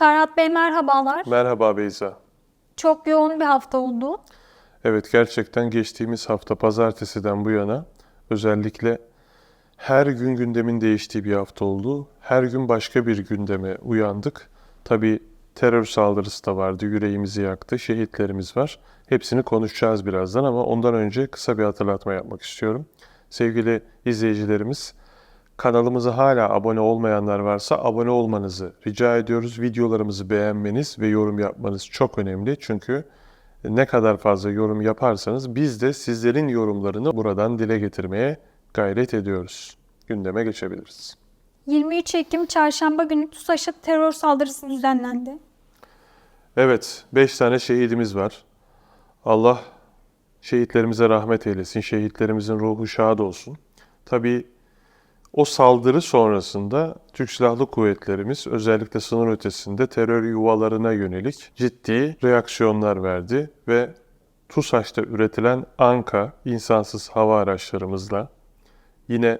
Ferhat Bey merhabalar. Merhaba Beyza. Çok yoğun bir hafta oldu. Evet gerçekten geçtiğimiz hafta pazartesiden bu yana özellikle her gün gündemin değiştiği bir hafta oldu. Her gün başka bir gündeme uyandık. Tabii terör saldırısı da vardı, yüreğimizi yaktı, şehitlerimiz var. Hepsini konuşacağız birazdan ama ondan önce kısa bir hatırlatma yapmak istiyorum. Sevgili izleyicilerimiz, kanalımıza hala abone olmayanlar varsa abone olmanızı rica ediyoruz. Videolarımızı beğenmeniz ve yorum yapmanız çok önemli. Çünkü ne kadar fazla yorum yaparsanız biz de sizlerin yorumlarını buradan dile getirmeye gayret ediyoruz. Gündeme geçebiliriz. 23 Ekim çarşamba günü TUSAŞ'a terör saldırısı düzenlendi. Evet, 5 tane şehidimiz var. Allah şehitlerimize rahmet eylesin. Şehitlerimizin ruhu şad olsun. Tabii o saldırı sonrasında Türk Silahlı Kuvvetlerimiz özellikle sınır ötesinde terör yuvalarına yönelik ciddi reaksiyonlar verdi ve TUSAŞ'ta üretilen ANKA insansız hava araçlarımızla yine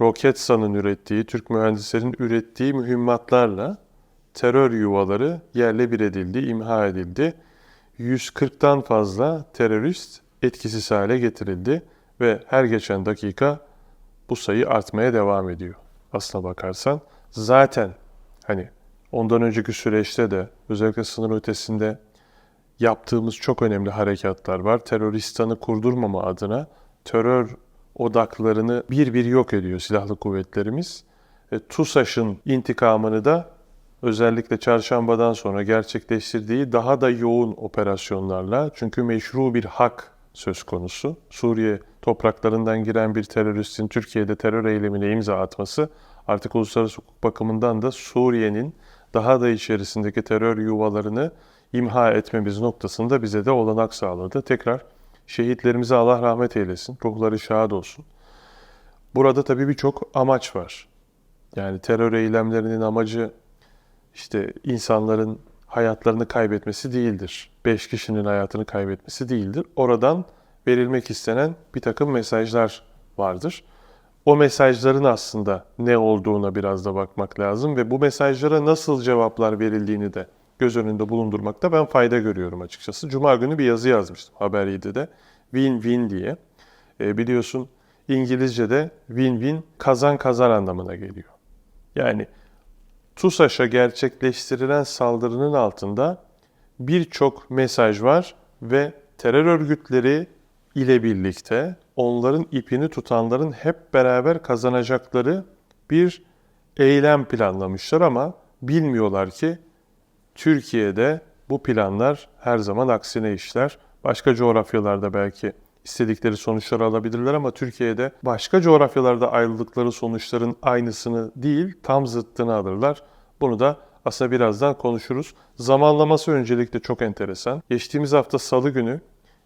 Roketsan'ın ürettiği, Türk mühendislerin ürettiği mühimmatlarla terör yuvaları yerle bir edildi, imha edildi. 140'tan fazla terörist etkisiz hale getirildi ve her geçen dakika bu sayı artmaya devam ediyor. Aslına bakarsan zaten hani ondan önceki süreçte de özellikle sınır ötesinde yaptığımız çok önemli harekatlar var. Teröristanı kurdurmama adına terör odaklarını bir bir yok ediyor silahlı kuvvetlerimiz. E, TUSAŞ'ın intikamını da özellikle çarşambadan sonra gerçekleştirdiği daha da yoğun operasyonlarla çünkü meşru bir hak söz konusu. Suriye topraklarından giren bir teröristin Türkiye'de terör eylemine imza atması artık uluslararası hukuk bakımından da Suriye'nin daha da içerisindeki terör yuvalarını imha etmemiz noktasında bize de olanak sağladı. Tekrar şehitlerimize Allah rahmet eylesin, ruhları şad olsun. Burada tabii birçok amaç var. Yani terör eylemlerinin amacı işte insanların hayatlarını kaybetmesi değildir. Beş kişinin hayatını kaybetmesi değildir. Oradan verilmek istenen bir takım mesajlar vardır. O mesajların aslında ne olduğuna biraz da bakmak lazım ve bu mesajlara nasıl cevaplar verildiğini de göz önünde bulundurmakta ben fayda görüyorum açıkçası. Cuma günü bir yazı yazmıştım Haber 7'de. Win-win diye. E, biliyorsun İngilizce'de win-win kazan kazan anlamına geliyor. Yani TUSAŞ'a gerçekleştirilen saldırının altında birçok mesaj var ve terör örgütleri ile birlikte onların ipini tutanların hep beraber kazanacakları bir eylem planlamışlar ama bilmiyorlar ki Türkiye'de bu planlar her zaman aksine işler. Başka coğrafyalarda belki istedikleri sonuçları alabilirler ama Türkiye'de başka coğrafyalarda ayrıldıkları sonuçların aynısını değil, tam zıttını alırlar. Bunu da aslında birazdan konuşuruz. Zamanlaması öncelikle çok enteresan. Geçtiğimiz hafta Salı günü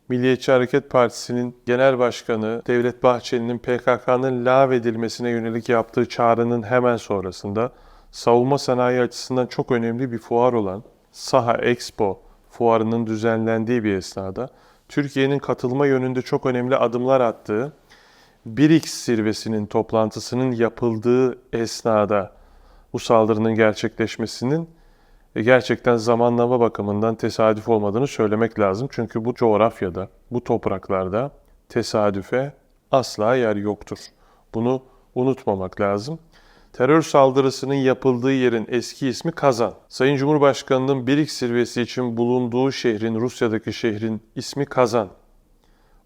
Milliyetçi Hareket Partisi'nin Genel Başkanı Devlet Bahçeli'nin PKK'nın lağvedilmesine yönelik yaptığı çağrının hemen sonrasında savunma sanayi açısından çok önemli bir fuar olan Saha Expo fuarının düzenlendiği bir esnada Türkiye'nin katılma yönünde çok önemli adımlar attığı BRICS zirvesinin toplantısının yapıldığı esnada bu saldırının gerçekleşmesinin e, gerçekten zamanlama bakımından tesadüf olmadığını söylemek lazım. Çünkü bu coğrafyada, bu topraklarda tesadüfe asla yer yoktur. Bunu unutmamak lazım. Terör saldırısının yapıldığı yerin eski ismi Kazan. Sayın Cumhurbaşkanı'nın BRICS zirvesi için bulunduğu şehrin, Rusya'daki şehrin ismi Kazan.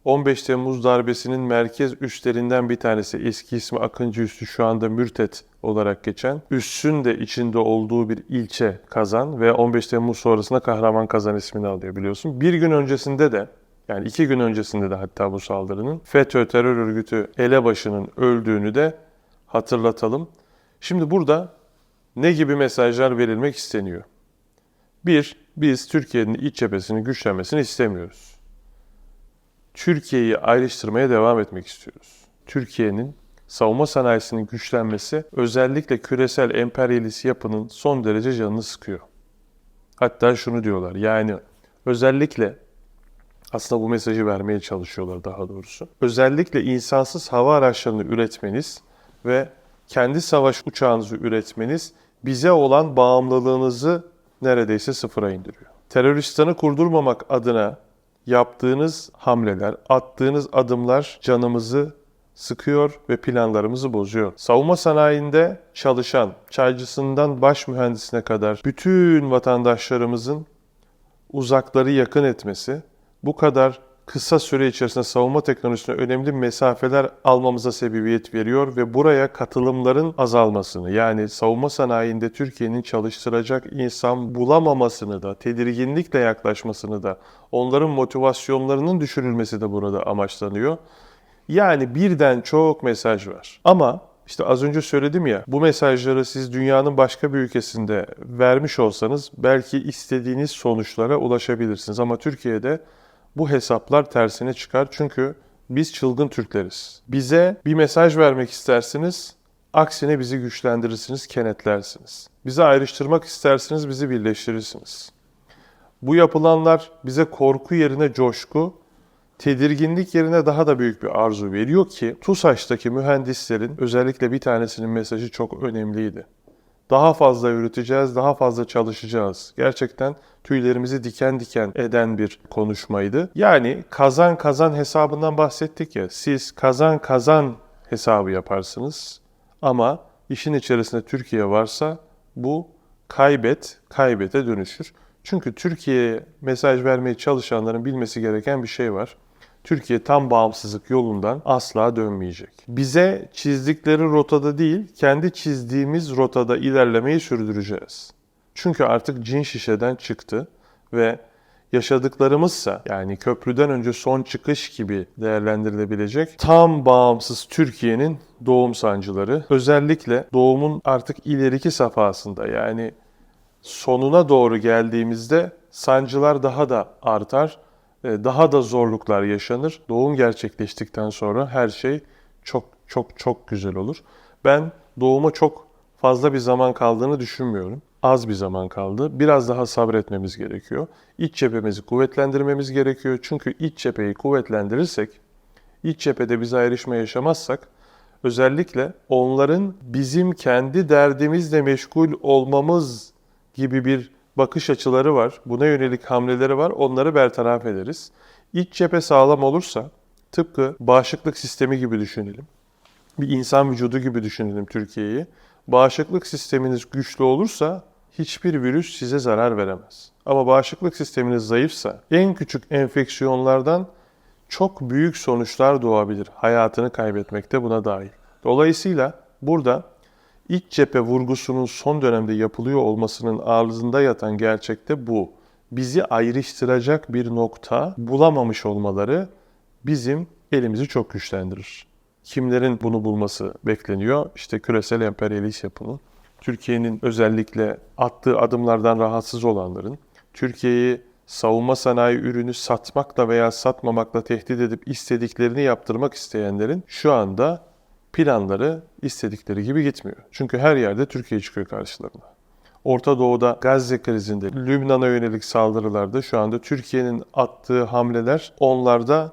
15 Temmuz darbesinin merkez üslerinden bir tanesi, eski ismi Akıncı Üssü şu anda Mürtet olarak geçen, üssün de içinde olduğu bir ilçe Kazan ve 15 Temmuz sonrasında Kahraman Kazan ismini alıyor biliyorsun. Bir gün öncesinde de yani iki gün öncesinde de hatta bu saldırının FETÖ terör örgütü elebaşının öldüğünü de hatırlatalım. Şimdi burada ne gibi mesajlar verilmek isteniyor? Bir, biz Türkiye'nin iç cephesinin güçlenmesini istemiyoruz. Türkiye'yi ayrıştırmaya devam etmek istiyoruz. Türkiye'nin savunma sanayisinin güçlenmesi özellikle küresel emperyalist yapının son derece canını sıkıyor. Hatta şunu diyorlar yani özellikle aslında bu mesajı vermeye çalışıyorlar daha doğrusu. Özellikle insansız hava araçlarını üretmeniz ve kendi savaş uçağınızı üretmeniz bize olan bağımlılığınızı neredeyse sıfıra indiriyor. Teröristanı kurdurmamak adına yaptığınız hamleler, attığınız adımlar canımızı sıkıyor ve planlarımızı bozuyor. Savunma sanayinde çalışan, çaycısından baş mühendisine kadar bütün vatandaşlarımızın uzakları yakın etmesi, bu kadar kısa süre içerisinde savunma teknolojisine önemli mesafeler almamıza sebebiyet veriyor ve buraya katılımların azalmasını yani savunma sanayinde Türkiye'nin çalıştıracak insan bulamamasını da, tedirginlikle yaklaşmasını da, onların motivasyonlarının düşürülmesi de burada amaçlanıyor. Yani birden çok mesaj var. Ama işte az önce söyledim ya, bu mesajları siz dünyanın başka bir ülkesinde vermiş olsanız belki istediğiniz sonuçlara ulaşabilirsiniz. Ama Türkiye'de bu hesaplar tersine çıkar. Çünkü biz çılgın Türkleriz. Bize bir mesaj vermek istersiniz, aksine bizi güçlendirirsiniz, kenetlersiniz. Bizi ayrıştırmak istersiniz, bizi birleştirirsiniz. Bu yapılanlar bize korku yerine coşku, tedirginlik yerine daha da büyük bir arzu veriyor ki TUSAŞ'taki mühendislerin özellikle bir tanesinin mesajı çok önemliydi. Daha fazla üreteceğiz, daha fazla çalışacağız. Gerçekten tüylerimizi diken diken eden bir konuşmaydı. Yani kazan kazan hesabından bahsettik ya. Siz kazan kazan hesabı yaparsınız ama işin içerisinde Türkiye varsa bu kaybet kaybete dönüşür. Çünkü Türkiye'ye mesaj vermeye çalışanların bilmesi gereken bir şey var. Türkiye tam bağımsızlık yolundan asla dönmeyecek. Bize çizdikleri rotada değil, kendi çizdiğimiz rotada ilerlemeyi sürdüreceğiz. Çünkü artık cin şişeden çıktı ve yaşadıklarımızsa yani köprüden önce son çıkış gibi değerlendirilebilecek tam bağımsız Türkiye'nin doğum sancıları özellikle doğumun artık ileriki safhasında yani sonuna doğru geldiğimizde sancılar daha da artar, daha da zorluklar yaşanır. Doğum gerçekleştikten sonra her şey çok çok çok güzel olur. Ben doğuma çok fazla bir zaman kaldığını düşünmüyorum. Az bir zaman kaldı. Biraz daha sabretmemiz gerekiyor. İç cephemizi kuvvetlendirmemiz gerekiyor. Çünkü iç cepheyi kuvvetlendirirsek, iç cephede biz ayrışma yaşamazsak, özellikle onların bizim kendi derdimizle meşgul olmamız gibi bir bakış açıları var. Buna yönelik hamleleri var. Onları bertaraf ederiz. İç cephe sağlam olursa tıpkı bağışıklık sistemi gibi düşünelim. Bir insan vücudu gibi düşünelim Türkiye'yi. Bağışıklık sisteminiz güçlü olursa hiçbir virüs size zarar veremez. Ama bağışıklık sisteminiz zayıfsa en küçük enfeksiyonlardan çok büyük sonuçlar doğabilir. Hayatını kaybetmekte buna dahil. Dolayısıyla burada iç cephe vurgusunun son dönemde yapılıyor olmasının ağzında yatan gerçekte bu. Bizi ayrıştıracak bir nokta bulamamış olmaları bizim elimizi çok güçlendirir. Kimlerin bunu bulması bekleniyor? İşte küresel emperyalist yapının, Türkiye'nin özellikle attığı adımlardan rahatsız olanların, Türkiye'yi savunma sanayi ürünü satmakla veya satmamakla tehdit edip istediklerini yaptırmak isteyenlerin şu anda planları istedikleri gibi gitmiyor. Çünkü her yerde Türkiye çıkıyor karşılarına. Orta Doğu'da Gazze krizinde, Lübnan'a yönelik saldırılarda şu anda Türkiye'nin attığı hamleler onlarda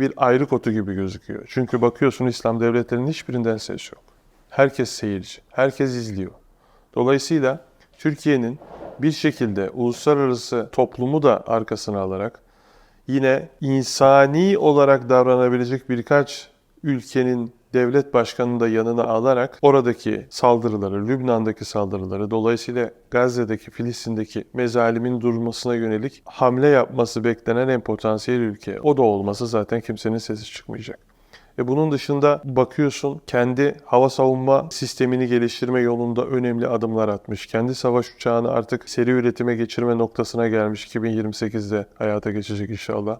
bir ayrık otu gibi gözüküyor. Çünkü bakıyorsun İslam devletlerinin hiçbirinden ses yok. Herkes seyirci, herkes izliyor. Dolayısıyla Türkiye'nin bir şekilde uluslararası toplumu da arkasına alarak yine insani olarak davranabilecek birkaç ülkenin devlet başkanını da yanına alarak oradaki saldırıları, Lübnan'daki saldırıları, dolayısıyla Gazze'deki, Filistin'deki mezalimin durmasına yönelik hamle yapması beklenen en potansiyel ülke. O da olmasa zaten kimsenin sesi çıkmayacak. E bunun dışında bakıyorsun kendi hava savunma sistemini geliştirme yolunda önemli adımlar atmış. Kendi savaş uçağını artık seri üretime geçirme noktasına gelmiş. 2028'de hayata geçecek inşallah.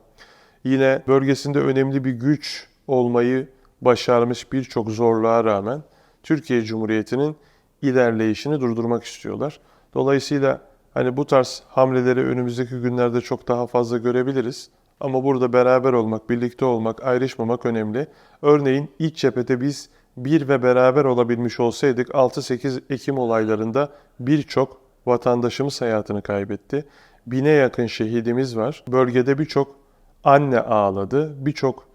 Yine bölgesinde önemli bir güç olmayı başarmış birçok zorluğa rağmen Türkiye Cumhuriyeti'nin ilerleyişini durdurmak istiyorlar. Dolayısıyla hani bu tarz hamleleri önümüzdeki günlerde çok daha fazla görebiliriz. Ama burada beraber olmak, birlikte olmak, ayrışmamak önemli. Örneğin iç cephede biz bir ve beraber olabilmiş olsaydık 6-8 Ekim olaylarında birçok vatandaşımız hayatını kaybetti. Bine yakın şehidimiz var. Bölgede birçok anne ağladı, birçok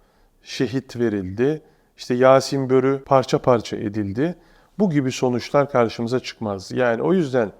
şehit verildi. İşte Yasin Börü parça parça edildi. Bu gibi sonuçlar karşımıza çıkmaz. Yani o yüzden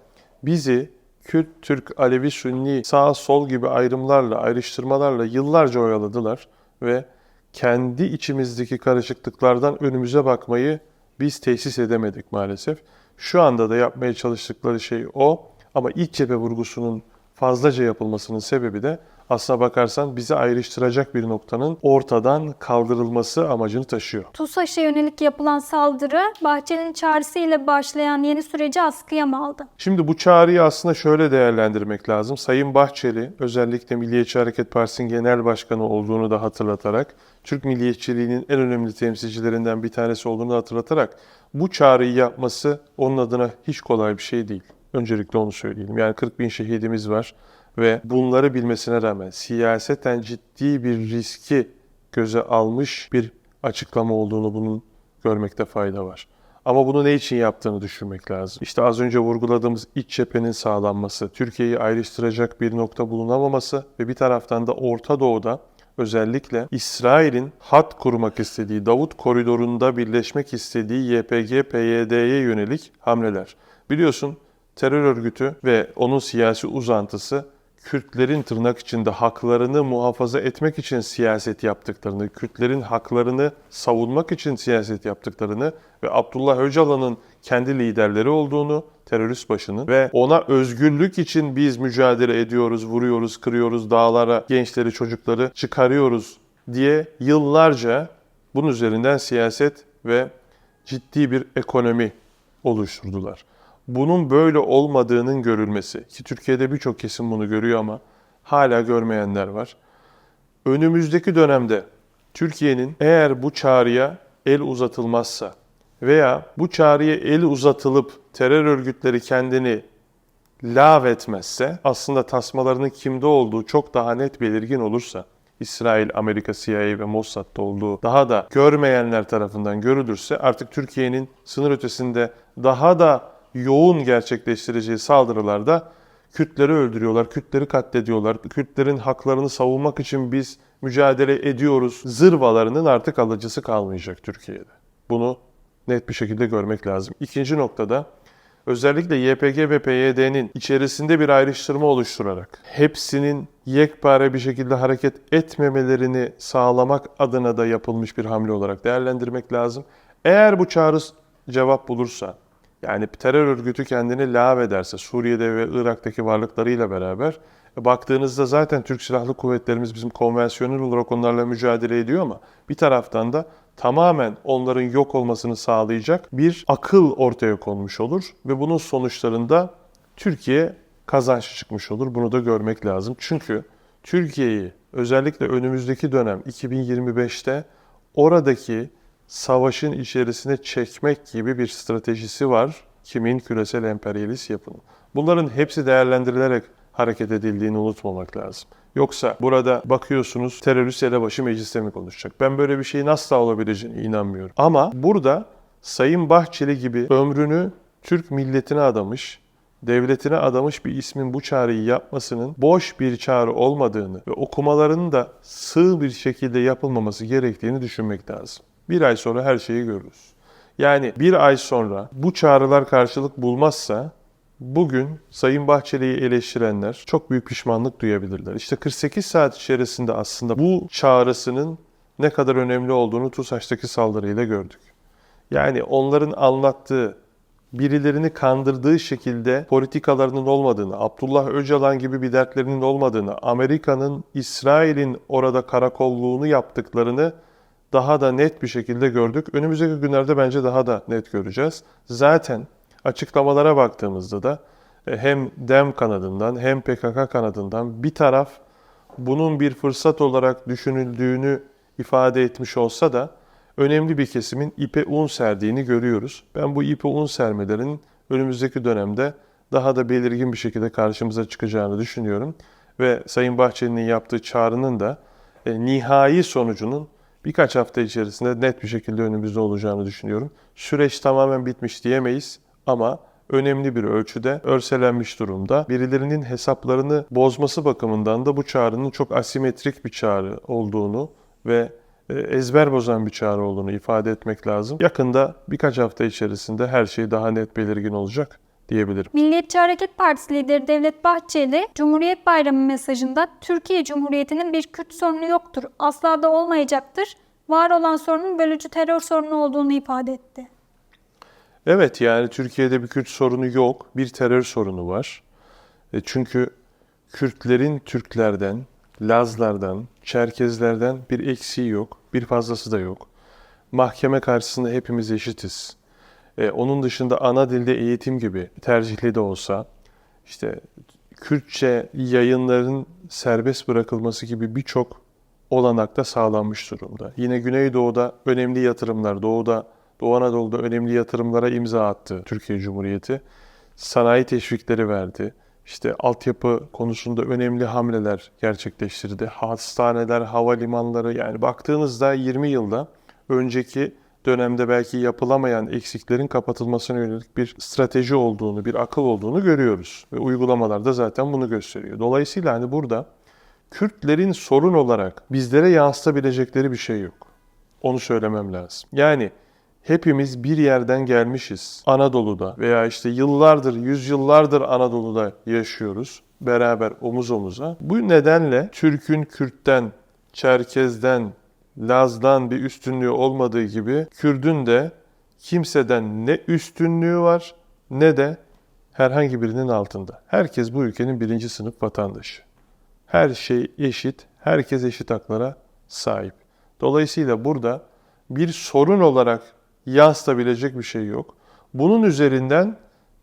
bizi Kürt, Türk, Alevi, Sünni, sağ, sol gibi ayrımlarla, ayrıştırmalarla yıllarca oyaladılar ve kendi içimizdeki karışıklıklardan önümüze bakmayı biz tesis edemedik maalesef. Şu anda da yapmaya çalıştıkları şey o ama iç cephe vurgusunun fazlaca yapılmasının sebebi de aslına bakarsan bizi ayrıştıracak bir noktanın ortadan kaldırılması amacını taşıyor. TUSAŞ'a yönelik yapılan saldırı Bahçeli'nin çağrısıyla başlayan yeni süreci askıya mı aldı? Şimdi bu çağrıyı aslında şöyle değerlendirmek lazım. Sayın Bahçeli özellikle Milliyetçi Hareket Partisi'nin genel başkanı olduğunu da hatırlatarak, Türk milliyetçiliğinin en önemli temsilcilerinden bir tanesi olduğunu hatırlatarak bu çağrıyı yapması onun adına hiç kolay bir şey değil. Öncelikle onu söyleyelim. Yani 40 bin şehidimiz var ve bunları bilmesine rağmen siyaseten ciddi bir riski göze almış bir açıklama olduğunu bunun görmekte fayda var. Ama bunu ne için yaptığını düşünmek lazım. İşte az önce vurguladığımız iç cephenin sağlanması, Türkiye'yi ayrıştıracak bir nokta bulunamaması ve bir taraftan da Orta Doğu'da özellikle İsrail'in hat kurmak istediği, Davut koridorunda birleşmek istediği YPG, PYD'ye yönelik hamleler. Biliyorsun terör örgütü ve onun siyasi uzantısı Kürtlerin tırnak içinde haklarını muhafaza etmek için siyaset yaptıklarını, Kürtlerin haklarını savunmak için siyaset yaptıklarını ve Abdullah Öcalan'ın kendi liderleri olduğunu, terörist başının ve ona özgürlük için biz mücadele ediyoruz, vuruyoruz, kırıyoruz, dağlara gençleri, çocukları çıkarıyoruz diye yıllarca bunun üzerinden siyaset ve ciddi bir ekonomi oluşturdular bunun böyle olmadığının görülmesi ki Türkiye'de birçok kesim bunu görüyor ama hala görmeyenler var. Önümüzdeki dönemde Türkiye'nin eğer bu çağrıya el uzatılmazsa veya bu çağrıya el uzatılıp terör örgütleri kendini lav etmezse aslında tasmalarının kimde olduğu çok daha net belirgin olursa İsrail, Amerika, CIA ve Mossad'da olduğu daha da görmeyenler tarafından görülürse artık Türkiye'nin sınır ötesinde daha da yoğun gerçekleştireceği saldırılarda Kürtleri öldürüyorlar, Kürtleri katlediyorlar, Kürtlerin haklarını savunmak için biz mücadele ediyoruz. Zırvalarının artık alıcısı kalmayacak Türkiye'de. Bunu net bir şekilde görmek lazım. İkinci noktada özellikle YPG ve PYD'nin içerisinde bir ayrıştırma oluşturarak hepsinin yekpare bir şekilde hareket etmemelerini sağlamak adına da yapılmış bir hamle olarak değerlendirmek lazım. Eğer bu çağrı cevap bulursa, yani terör örgütü kendini lav ederse Suriye'de ve Irak'taki varlıklarıyla beraber e, baktığınızda zaten Türk Silahlı Kuvvetlerimiz bizim konvansiyonel olarak onlarla mücadele ediyor ama bir taraftan da tamamen onların yok olmasını sağlayacak bir akıl ortaya konmuş olur ve bunun sonuçlarında Türkiye kazanç çıkmış olur. Bunu da görmek lazım. Çünkü Türkiye'yi özellikle önümüzdeki dönem 2025'te oradaki savaşın içerisine çekmek gibi bir stratejisi var kimin küresel emperyalist yapının. Bunların hepsi değerlendirilerek hareket edildiğini unutmamak lazım. Yoksa burada bakıyorsunuz terörist elebaşı mecliste mi konuşacak? Ben böyle bir şeyin asla olabileceğine inanmıyorum. Ama burada Sayın Bahçeli gibi ömrünü Türk milletine adamış, devletine adamış bir ismin bu çağrıyı yapmasının boş bir çağrı olmadığını ve okumalarının da sığ bir şekilde yapılmaması gerektiğini düşünmek lazım. Bir ay sonra her şeyi görürüz. Yani bir ay sonra bu çağrılar karşılık bulmazsa bugün Sayın Bahçeli'yi eleştirenler çok büyük pişmanlık duyabilirler. İşte 48 saat içerisinde aslında bu çağrısının ne kadar önemli olduğunu TUSAŞ'taki saldırıyla gördük. Yani onların anlattığı birilerini kandırdığı şekilde politikalarının olmadığını, Abdullah Öcalan gibi bir dertlerinin olmadığını, Amerika'nın, İsrail'in orada karakolluğunu yaptıklarını daha da net bir şekilde gördük. Önümüzdeki günlerde bence daha da net göreceğiz. Zaten açıklamalara baktığımızda da e, hem DEM kanadından hem PKK kanadından bir taraf bunun bir fırsat olarak düşünüldüğünü ifade etmiş olsa da önemli bir kesimin ipe un serdiğini görüyoruz. Ben bu ipe un sermelerin önümüzdeki dönemde daha da belirgin bir şekilde karşımıza çıkacağını düşünüyorum. Ve Sayın Bahçeli'nin yaptığı çağrının da e, nihai sonucunun birkaç hafta içerisinde net bir şekilde önümüzde olacağını düşünüyorum. Süreç tamamen bitmiş diyemeyiz ama önemli bir ölçüde örselenmiş durumda. Birilerinin hesaplarını bozması bakımından da bu çağrının çok asimetrik bir çağrı olduğunu ve e, ezber bozan bir çağrı olduğunu ifade etmek lazım. Yakında birkaç hafta içerisinde her şey daha net belirgin olacak. Diyebilirim. Milliyetçi Hareket Partisi lideri Devlet Bahçeli, Cumhuriyet Bayramı mesajında Türkiye Cumhuriyeti'nin bir Kürt sorunu yoktur, asla da olmayacaktır. Var olan sorunun bölücü terör sorunu olduğunu ifade etti. Evet yani Türkiye'de bir Kürt sorunu yok, bir terör sorunu var. E, çünkü Kürtlerin Türklerden, Lazlardan, Çerkezlerden bir eksiği yok, bir fazlası da yok. Mahkeme karşısında hepimiz eşitiz. E, onun dışında ana dilde eğitim gibi tercihli de olsa, işte Kürtçe yayınların serbest bırakılması gibi birçok olanak da sağlanmış durumda. Yine Güneydoğu'da önemli yatırımlar, Doğu'da, Doğu Anadolu'da önemli yatırımlara imza attı Türkiye Cumhuriyeti. Sanayi teşvikleri verdi. İşte altyapı konusunda önemli hamleler gerçekleştirdi. Hastaneler, havalimanları yani baktığınızda 20 yılda önceki dönemde belki yapılamayan eksiklerin kapatılmasına yönelik bir strateji olduğunu, bir akıl olduğunu görüyoruz. Ve uygulamalar da zaten bunu gösteriyor. Dolayısıyla hani burada Kürtlerin sorun olarak bizlere yansıtabilecekleri bir şey yok. Onu söylemem lazım. Yani hepimiz bir yerden gelmişiz. Anadolu'da veya işte yıllardır, yüzyıllardır Anadolu'da yaşıyoruz. Beraber omuz omuza. Bu nedenle Türk'ün Kürt'ten, Çerkez'den, Laz'dan bir üstünlüğü olmadığı gibi Kürdün de kimseden ne üstünlüğü var ne de herhangi birinin altında. Herkes bu ülkenin birinci sınıf vatandaşı. Her şey eşit, herkes eşit haklara sahip. Dolayısıyla burada bir sorun olarak yansıtabilecek bir şey yok. Bunun üzerinden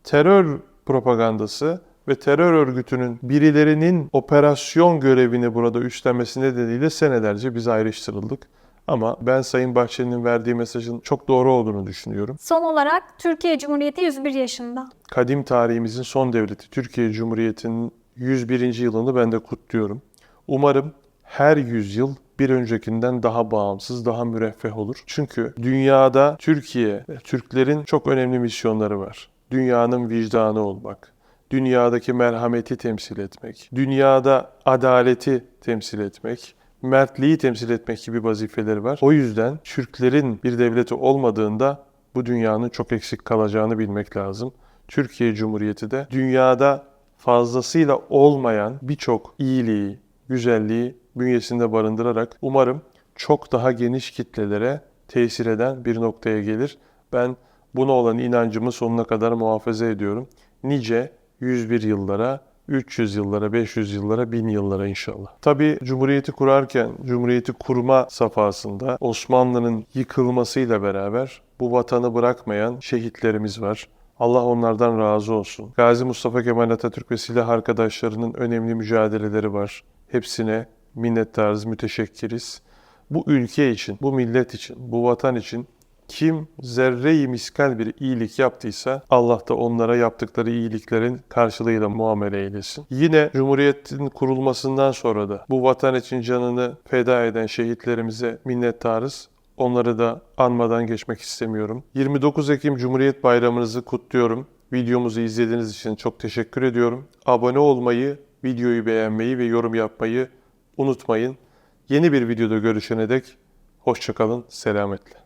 terör propagandası ve terör örgütünün birilerinin operasyon görevini burada üstlenmesi nedeniyle senelerce biz ayrıştırıldık. Ama ben Sayın Bahçeli'nin verdiği mesajın çok doğru olduğunu düşünüyorum. Son olarak Türkiye Cumhuriyeti 101 yaşında. Kadim tarihimizin son devleti Türkiye Cumhuriyeti'nin 101. yılını ben de kutluyorum. Umarım her yüzyıl bir öncekinden daha bağımsız, daha müreffeh olur. Çünkü dünyada Türkiye ve Türklerin çok önemli misyonları var. Dünyanın vicdanı olmak, dünyadaki merhameti temsil etmek, dünyada adaleti temsil etmek, mertliği temsil etmek gibi vazifeleri var. O yüzden Türklerin bir devleti olmadığında bu dünyanın çok eksik kalacağını bilmek lazım. Türkiye Cumhuriyeti de dünyada fazlasıyla olmayan birçok iyiliği, güzelliği bünyesinde barındırarak umarım çok daha geniş kitlelere tesir eden bir noktaya gelir. Ben buna olan inancımı sonuna kadar muhafaza ediyorum. Nice 101 yıllara, 300 yıllara, 500 yıllara, 1000 yıllara inşallah. Tabii Cumhuriyeti kurarken, Cumhuriyeti kurma safhasında Osmanlı'nın yıkılmasıyla beraber bu vatanı bırakmayan şehitlerimiz var. Allah onlardan razı olsun. Gazi Mustafa Kemal Atatürk ve silah arkadaşlarının önemli mücadeleleri var. Hepsine minnettarız, müteşekkiriz. Bu ülke için, bu millet için, bu vatan için kim zerre-i miskal bir iyilik yaptıysa Allah da onlara yaptıkları iyiliklerin karşılığıyla muamele eylesin. Yine Cumhuriyet'in kurulmasından sonra da bu vatan için canını feda eden şehitlerimize minnettarız. Onları da anmadan geçmek istemiyorum. 29 Ekim Cumhuriyet Bayramınızı kutluyorum. Videomuzu izlediğiniz için çok teşekkür ediyorum. Abone olmayı, videoyu beğenmeyi ve yorum yapmayı unutmayın. Yeni bir videoda görüşene dek hoşçakalın, selametle.